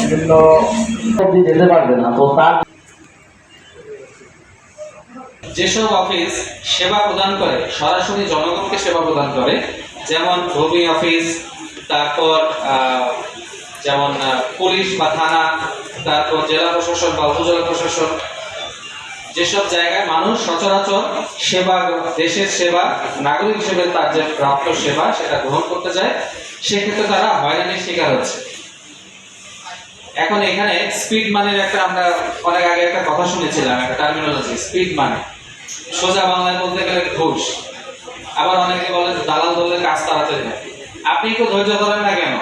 বিভিন্ন যেতে পারবে না তো তার যেসব অফিস সেবা প্রদান করে, সরাসরি জনগণকে সেবা প্রদান করে, যেমন ভূমি অফিস, তারপর যেমন পুলিশ বা থানা, তারপর জেলা প্রশাসন বা উপজেলা প্রশাসন, যেসব জায়গায় মানুষ সচরাচর সেবা, দেশের সেবা, নাগরিক হিসেবে তার যে প্রাপ্ত সেবা, সেটা গ্রহণ করতে যায় সেক্ষেত্রে তারা হয়রানির শিকার হচ্ছে। এখন এখানে স্পিড মানের একটা আমরা অনেক আগে একটা কথা শুনেছিলাম একটা টার্মিনোলজি স্পিড মানে সোজা বাংলায় বলতে গেলে ঘুষ। আবার অনেকে বলে দালাল দলে কাজ তাড়াতাড়ি হয়। আপনি একটু ধৈর্য ধরেন না কেন?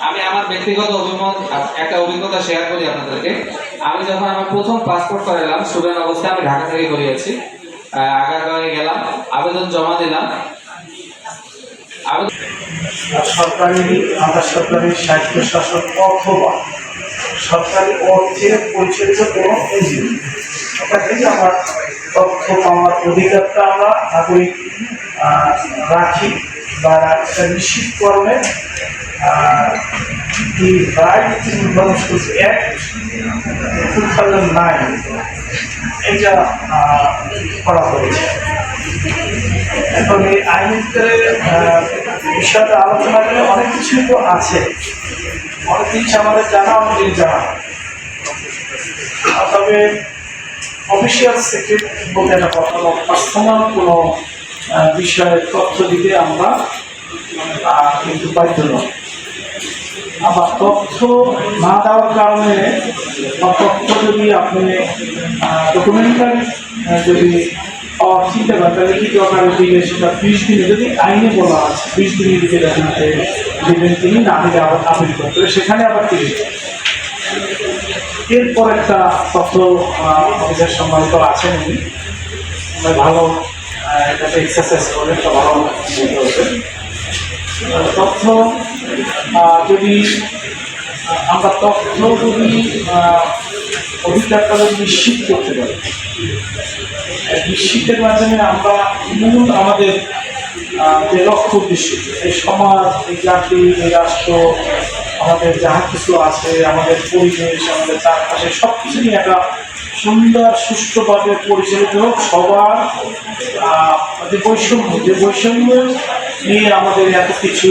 আমি আমার ব্যক্তিগত অভিমত একটা অভিজ্ঞতা শেয়ার করি আপনাদেরকে। আমি যখন আমার প্রথম পাসপোর্ট করালাম স্টুডেন্ট অবস্থায় আমি ঢাকা থেকে করিয়েছি আহ, আগারগাঁওয়ে গেলাম আবেদন জমা দিলাম। সরকারি আধা সরকারি সাহিত্য শাসন অথবা সরকারি অর্থে পরিচালিত কোনো এনজিও এই যে আমার তথ্য পাওয়ার অধিকারটা আমরা নাগরিক রাখি বা এটা আহ, করা হয়েছে। আলোচনা করে অনেক কিছুই তো আছে। অনেক জিনিস আমাদের জানা অনেক জিনিস জানা তবে অফিসিয়াল সেক্রেট বলতে একটা কথা পার্সোনাল কোনো বিষয়ে তথ্য দিতে আমরা কিন্তু বাধ্য নয় আবার তথ্য না দেওয়ার কারণে বা তথ্য যদি আপনি ডকুমেন্টারি যদি পাওয়ার চিন্তা করেন তাহলে লিখিত আকারে দিলে সেটা বিশ দিনে যদি আইনে বলা আছে বিশ দিনের দিকে দেখাতে দেবেন তিনি না দিলে আবার আপিল করতে সেখানে আবার তিনি এরপর একটা তথ্য অফিসার সম্মানিত আছেন উনি। ভালো এটাতে এক্সারসাইজ করে, একটা ভালো তথ্য যদি আমরা তথ্য যদি অধিকারটা নিশ্চিত করতে পারি, নিশ্চিতের মাধ্যমে আমরা মূল আমাদের যে লক্ষ্য উদ্দেশ্য, এই সমাজ, এই জাতি, এই রাষ্ট্র, আমাদের যাহা কিছু আছে, আমাদের পরিবেশ, আমাদের চারপাশে সব কিছু নিয়ে একটা সুন্দর, সুষ্ঠুভাবে পরিচালিত হোক সবার যে বৈষম্য যে বৈষম্য নিয়ে আমাদের এত কিছু